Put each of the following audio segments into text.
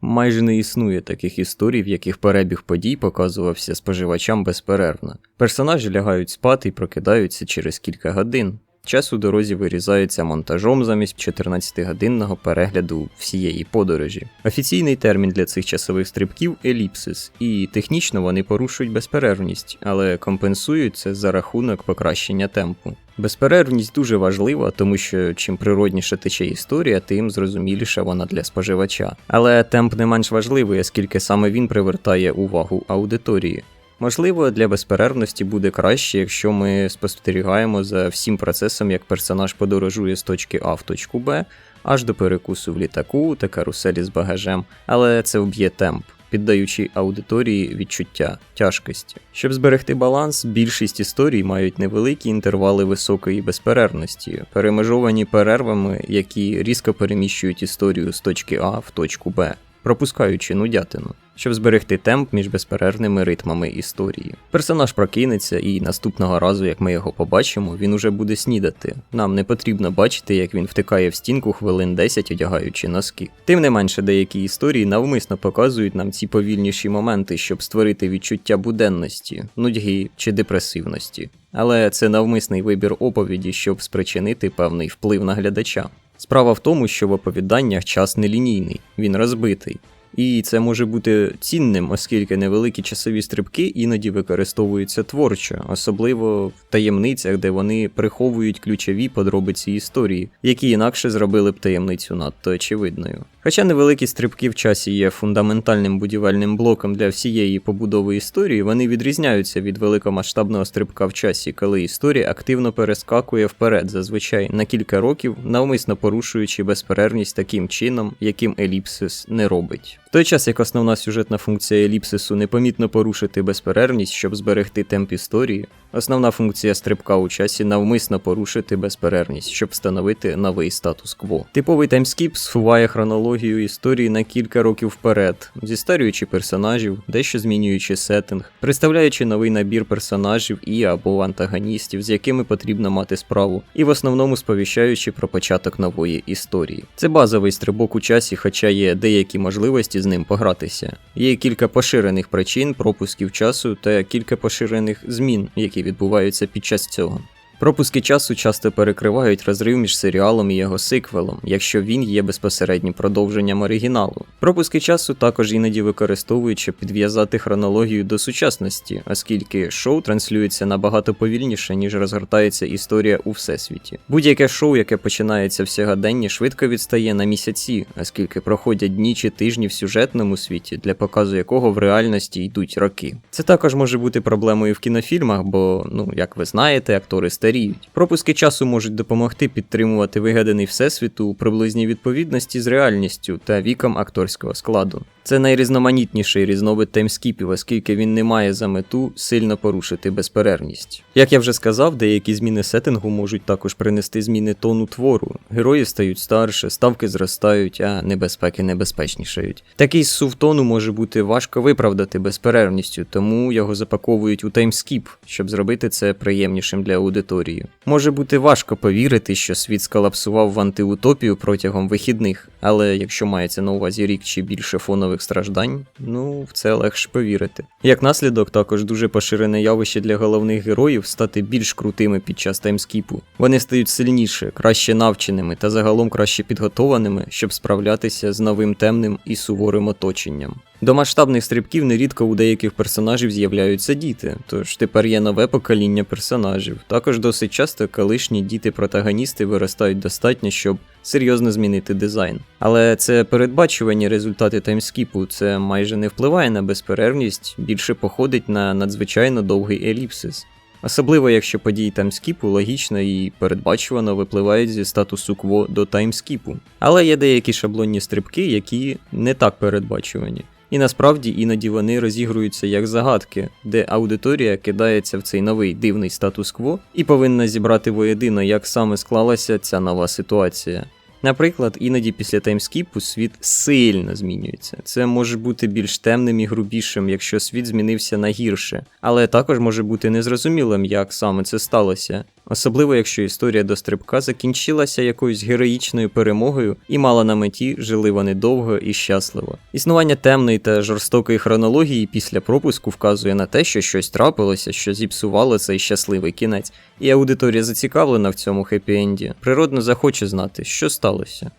Майже не існує таких історій, в яких перебіг подій показувався споживачам безперервно. Персонажі лягають спати і прокидаються через кілька годин. Час у дорозі вирізається монтажом замість 14-годинного перегляду всієї подорожі. Офіційний термін для цих часових стрибків еліпсис, і технічно вони порушують безперервність, але компенсують це за рахунок покращення темпу. Безперервність дуже важлива, тому що чим природніше тече історія, тим зрозуміліша вона для споживача. Але темп не менш важливий, оскільки саме він привертає увагу аудиторії. Можливо, для безперервності буде краще, якщо ми спостерігаємо за всім процесом, як персонаж подорожує з точки А в точку Б, аж до перекусу в літаку та каруселі з багажем, але це вб'є темп. Піддаючи аудиторії відчуття тяжкості. Щоб зберегти баланс, більшість історій мають невеликі інтервали високої безперервності, перемежовані перервами, які різко переміщують історію з точки А в точку Б пропускаючи нудятину, щоб зберегти темп між безперервними ритмами історії. Персонаж прокинеться, і наступного разу, як ми його побачимо, він уже буде снідати. Нам не потрібно бачити, як він втикає в стінку хвилин 10, одягаючи носки. Тим не менше, деякі історії навмисно показують нам ці повільніші моменти, щоб створити відчуття буденності, нудьги чи депресивності. Але це навмисний вибір оповіді, щоб спричинити певний вплив на глядача. Справа в тому, що в оповіданнях час нелінійний, він розбитий. І це може бути цінним, оскільки невеликі часові стрибки іноді використовуються творчо, особливо в таємницях, де вони приховують ключові подробиці історії, які інакше зробили б таємницю надто очевидною. Хоча невеликі стрибки в часі є фундаментальним будівельним блоком для всієї побудови історії, вони відрізняються від великомасштабного стрибка в часі, коли історія активно перескакує вперед, зазвичай на кілька років, навмисно порушуючи безперервність таким чином, яким еліпсис не робить. В той час як основна сюжетна функція еліпсису непомітно порушити безперервність, щоб зберегти темп історії, основна функція стрибка у часі навмисно порушити безперервність, щоб встановити новий статус-кво. Типовий таймскіп сховає хронологію історії на кілька років вперед, зістарюючи персонажів, дещо змінюючи сеттинг, представляючи новий набір персонажів і або антагоністів, з якими потрібно мати справу, і в основному сповіщаючи про початок нової історії. Це базовий стрибок у часі, хоча є деякі можливості з ним погратися. Є кілька поширених причин пропусків часу та кілька поширених змін, які відбуваються під час цього. Пропуски часу часто перекривають розрив між серіалом і його сиквелом, якщо він є безпосереднім продовженням оригіналу. Пропуски часу також іноді використовують, щоб підв'язати хронологію до сучасності, оскільки шоу транслюється набагато повільніше, ніж розгортається історія у всесвіті. Будь-яке шоу, яке починається в сьогоденні, швидко відстає на місяці, оскільки проходять дні чи тижні в сюжетному світі, для показу якого в реальності йдуть роки. Це також може бути проблемою в кінофільмах, бо, ну як ви знаєте, актори старіють. Пропуски часу можуть допомогти підтримувати вигаданий всесвіту у приблизній відповідності з реальністю та віком акторського складу. Це найрізноманітніший різновид таймскіпів, оскільки він не має за мету сильно порушити безперервність. Як я вже сказав, деякі зміни сеттингу можуть також принести зміни тону твору. Герої стають старше, ставки зростають, а небезпеки небезпечнішають. Такий сув тону може бути важко виправдати безперервністю, тому його запаковують у таймскіп, щоб зробити це приємнішим для аудиторії. Може бути важко повірити, що світ сколапсував в антиутопію протягом вихідних, але якщо мається на увазі рік чи більше фонових страждань, ну в це легше повірити. Як наслідок, також дуже поширене явище для головних героїв стати більш крутими під час таймскіпу. Вони стають сильніше, краще навченими та загалом краще підготованими, щоб справлятися з новим темним і суворим оточенням. До масштабних стрибків нерідко у деяких персонажів з'являються діти, тож тепер є нове покоління персонажів. Також досить часто колишні діти-протагоністи виростають достатньо, щоб серйозно змінити дизайн. Але це передбачувані результати таймскіпу, це майже не впливає на безперервність, більше походить на надзвичайно довгий еліпсис. Особливо, якщо події таймскіпу логічно і передбачувано випливають зі статусу кво до таймскіпу. Але є деякі шаблонні стрибки, які не так передбачувані. І насправді іноді вони розігруються як загадки, де аудиторія кидається в цей новий дивний статус-кво і повинна зібрати воєдино, як саме склалася ця нова ситуація. Наприклад, іноді після таймскіпу світ сильно змінюється. Це може бути більш темним і грубішим, якщо світ змінився на гірше, але також може бути незрозумілим, як саме це сталося. Особливо якщо історія до стрибка закінчилася якоюсь героїчною перемогою і мала на меті жили вони довго і щасливо. Існування темної та жорстокої хронології після пропуску вказує на те, що щось трапилося, що зіпсувало цей щасливий кінець, і аудиторія зацікавлена в цьому хеппі-енді, природно захоче знати, що сталося.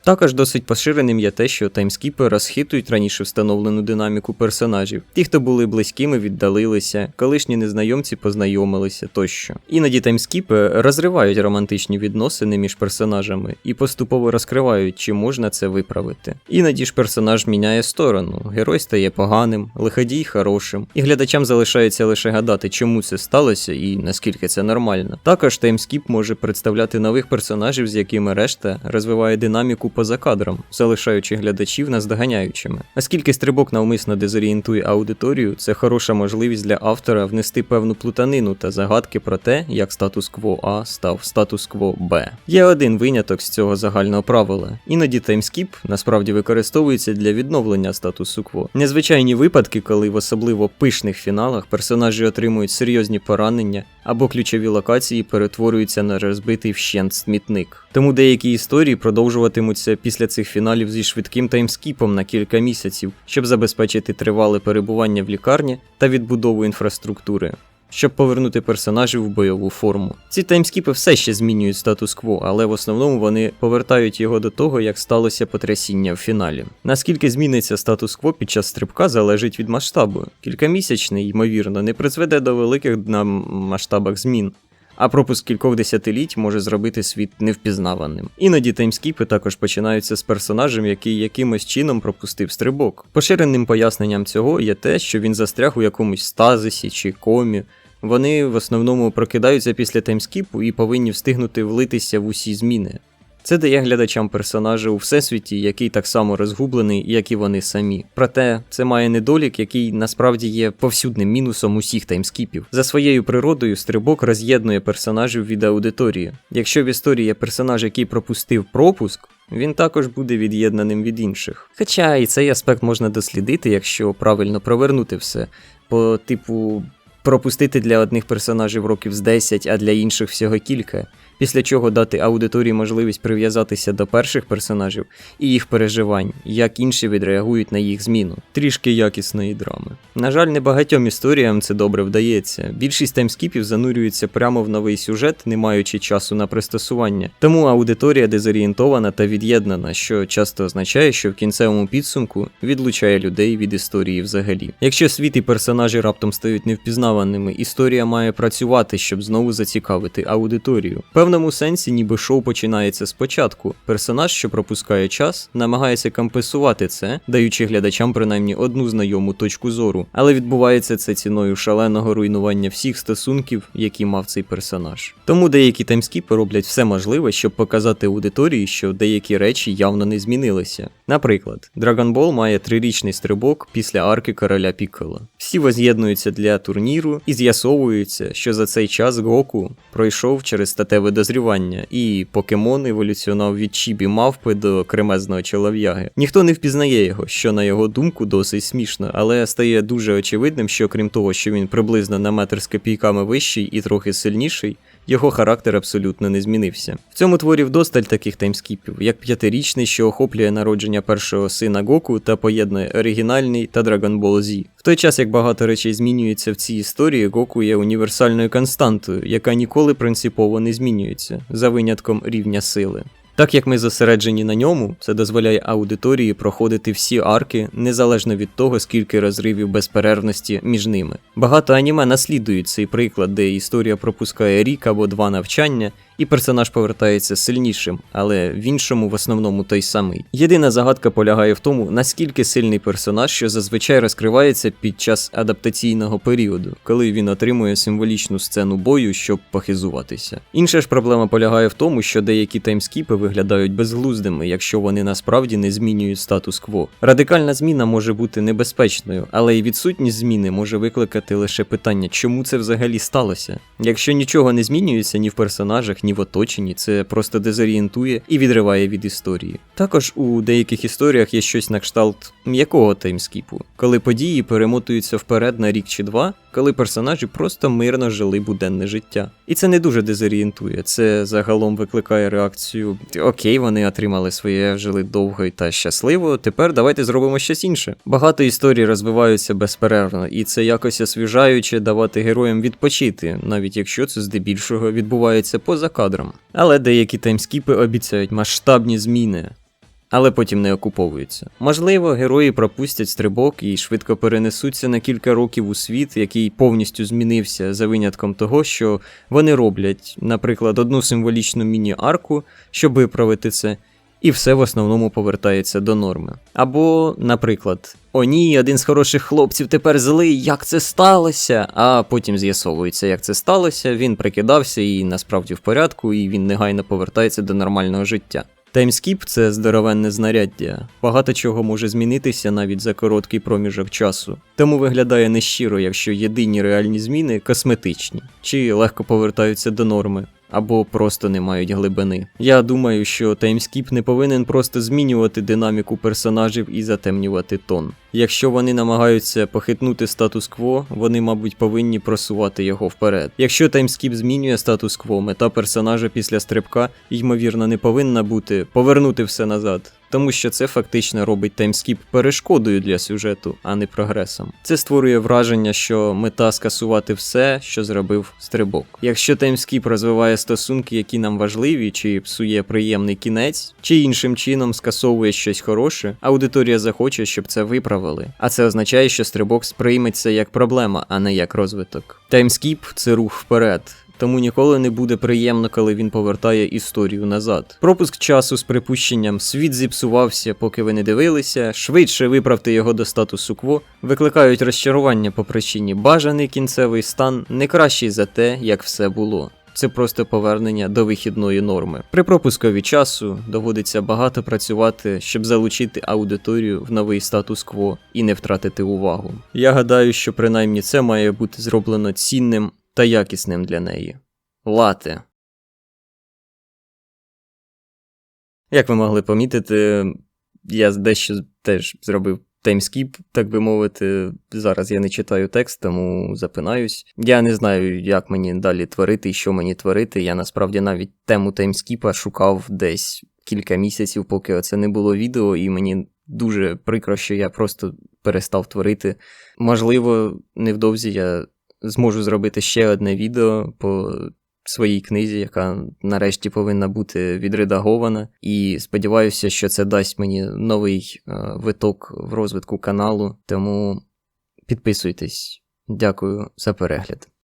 Також досить поширеним є те, що таймскіпи розхитують раніше встановлену динаміку персонажів. Ті, хто були близькими, віддалилися, колишні незнайомці познайомилися тощо. Іноді таймскіпи розривають романтичні відносини між персонажами і поступово розкривають, чи можна це виправити. Іноді ж персонаж міняє сторону, герой стає поганим, лиходій хорошим, і глядачам залишається лише гадати, чому це сталося і наскільки це нормально. Також таймскіп може представляти нових персонажів, з якими решта розвиває динаміку поза кадром, залишаючи глядачів наздоганяючими. Оскільки стрибок навмисно дезорієнтує аудиторію, це хороша можливість для автора внести певну плутанину та загадки про те, як статус-кво А став статус-кво Б. Є один виняток з цього загального правила. Іноді таймскіп насправді використовується для відновлення статусу кво. Незвичайні випадки, коли в особливо пишних фіналах персонажі отримують серйозні поранення або ключові локації перетворюються на розбитий вщент смітник. Тому деякі історії продовжуватимуться після цих фіналів зі швидким таймскіпом на кілька місяців, щоб забезпечити тривале перебування в лікарні та відбудову інфраструктури. Щоб повернути персонажів в бойову форму. Ці таймскіпи все ще змінюють статус-кво, але в основному вони повертають його до того, як сталося потрясіння в фіналі. Наскільки зміниться статус-кво під час стрибка, залежить від масштабу. Кількамісячний, ймовірно, не призведе до великих на масштабах змін. А пропуск кількох десятиліть може зробити світ невпізнаваним. Іноді таймскіпи також починаються з персонажем, який якимось чином пропустив стрибок. Поширеним поясненням цього є те, що він застряг у якомусь стазисі чи комі. Вони в основному прокидаються після таймскіпу і повинні встигнути влитися в усі зміни. Це дає глядачам персонажа у всесвіті, який так само розгублений, як і вони самі. Проте це має недолік, який насправді є повсюдним мінусом усіх таймскіпів. За своєю природою, стрибок роз'єднує персонажів від аудиторії. Якщо в історії є персонаж, який пропустив пропуск. Він також буде від'єднаним від інших. Хоча і цей аспект можна дослідити, якщо правильно провернути все. По типу пропустити для одних персонажів років з 10, а для інших всього кілька після чого дати аудиторії можливість прив'язатися до перших персонажів і їх переживань, як інші відреагують на їх зміну. Трішки якісної драми. На жаль, не багатьом історіям це добре вдається. Більшість таймскіпів занурюється прямо в новий сюжет, не маючи часу на пристосування. Тому аудиторія дезорієнтована та від'єднана, що часто означає, що в кінцевому підсумку відлучає людей від історії взагалі. Якщо світ і персонажі раптом стають невпізнаваними, історія має працювати, щоб знову зацікавити аудиторію певному сенсі, ніби шоу починається спочатку. Персонаж, що пропускає час, намагається компенсувати це, даючи глядачам принаймні одну знайому точку зору, але відбувається це ціною шаленого руйнування всіх стосунків, які мав цей персонаж. Тому деякі таймскіпи роблять все можливе, щоб показати аудиторії, що деякі речі явно не змінилися. Наприклад, Dragon Ball має трирічний стрибок після арки короля Пікколо. Всі воз'єднуються для турніру і з'ясовується, що за цей час Гоку пройшов через статеве дозрівання, і покемон еволюціонав від чібі мавпи до кремезного чолов'яги. Ніхто не впізнає його, що на його думку досить смішно, але стає дуже очевидним, що крім того, що він приблизно на метр з копійками вищий і трохи сильніший його характер абсолютно не змінився. В цьому творі вдосталь таких таймскіпів, як п'ятирічний, що охоплює народження першого сина Гоку та поєднує оригінальний та Dragon Ball Z. В той час, як багато речей змінюється в цій історії, Гоку є універсальною константою, яка ніколи принципово не змінюється, за винятком рівня сили. Так як ми зосереджені на ньому, це дозволяє аудиторії проходити всі арки незалежно від того, скільки розривів безперервності між ними. Багато аніме наслідують цей приклад, де історія пропускає рік або два навчання, і персонаж повертається сильнішим, але в іншому в основному той самий. Єдина загадка полягає в тому, наскільки сильний персонаж, що зазвичай розкривається під час адаптаційного періоду, коли він отримує символічну сцену бою, щоб похизуватися. Інша ж проблема полягає в тому, що деякі таймскіпи виглядають безглуздими, якщо вони насправді не змінюють статус-кво. Радикальна зміна може бути небезпечною, але й відсутність зміни може викликати лише питання, чому це взагалі сталося. Якщо нічого не змінюється ні в персонажах, ні відсутні в оточенні, це просто дезорієнтує і відриває від історії. Також у деяких історіях є щось на кшталт м'якого таймскіпу, коли події перемотуються вперед на рік чи два, коли персонажі просто мирно жили буденне життя. І це не дуже дезорієнтує, це загалом викликає реакцію: Окей, вони отримали своє, жили довго і та щасливо. Тепер давайте зробимо щось інше. Багато історій розвиваються безперервно, і це якось освіжаюче давати героям відпочити, навіть якщо це здебільшого відбувається поза кадром. Але деякі таймскіпи обіцяють масштабні зміни. Але потім не окуповуються. Можливо, герої пропустять стрибок і швидко перенесуться на кілька років у світ, який повністю змінився за винятком того, що вони роблять, наприклад, одну символічну міні-арку, щоб виправити це, і все в основному повертається до норми. Або, наприклад, о ні, один з хороших хлопців тепер злий, як це сталося? А потім з'ясовується, як це сталося, він прикидався і насправді в порядку, і він негайно повертається до нормального життя. Таймскіп це здоровенне знаряддя. Багато чого може змінитися навіть за короткий проміжок часу. Тому виглядає нещиро, якщо єдині реальні зміни косметичні, чи легко повертаються до норми, або просто не мають глибини. Я думаю, що таймскіп не повинен просто змінювати динаміку персонажів і затемнювати тон. Якщо вони намагаються похитнути статус-кво, вони, мабуть, повинні просувати його вперед. Якщо таймскіп змінює статус-кво, мета персонажа після стрибка, ймовірно, не повинна бути повернути все назад. Тому що це фактично робить таймскіп перешкодою для сюжету, а не прогресом. Це створює враження, що мета скасувати все, що зробив стрибок. Якщо таймскіп розвиває стосунки, які нам важливі, чи псує приємний кінець, чи іншим чином скасовує щось хороше, аудиторія захоче, щоб це виправили. А це означає, що стрибок сприйметься як проблема, а не як розвиток. Таймскіп це рух вперед. Тому ніколи не буде приємно, коли він повертає історію назад. Пропуск часу з припущенням світ зіпсувався, поки ви не дивилися, швидше виправте його до статусу кво, викликають розчарування по причині бажаний кінцевий стан не кращий за те, як все було. Це просто повернення до вихідної норми. При пропускові часу доводиться багато працювати, щоб залучити аудиторію в новий статус-кво і не втратити увагу. Я гадаю, що принаймні це має бути зроблено цінним та якісним для неї. Лате. Як ви могли помітити, я дещо теж зробив таймскіп, так би мовити. Зараз я не читаю текст, тому запинаюсь. Я не знаю, як мені далі творити і що мені творити. Я насправді навіть тему таймскіпа шукав десь кілька місяців, поки оце не було відео, і мені дуже прикро, що я просто перестав творити. Можливо, невдовзі я зможу зробити ще одне відео по своїй книзі, яка нарешті повинна бути відредагована. І сподіваюся, що це дасть мені новий е, виток в розвитку каналу. Тому підписуйтесь. Дякую за перегляд.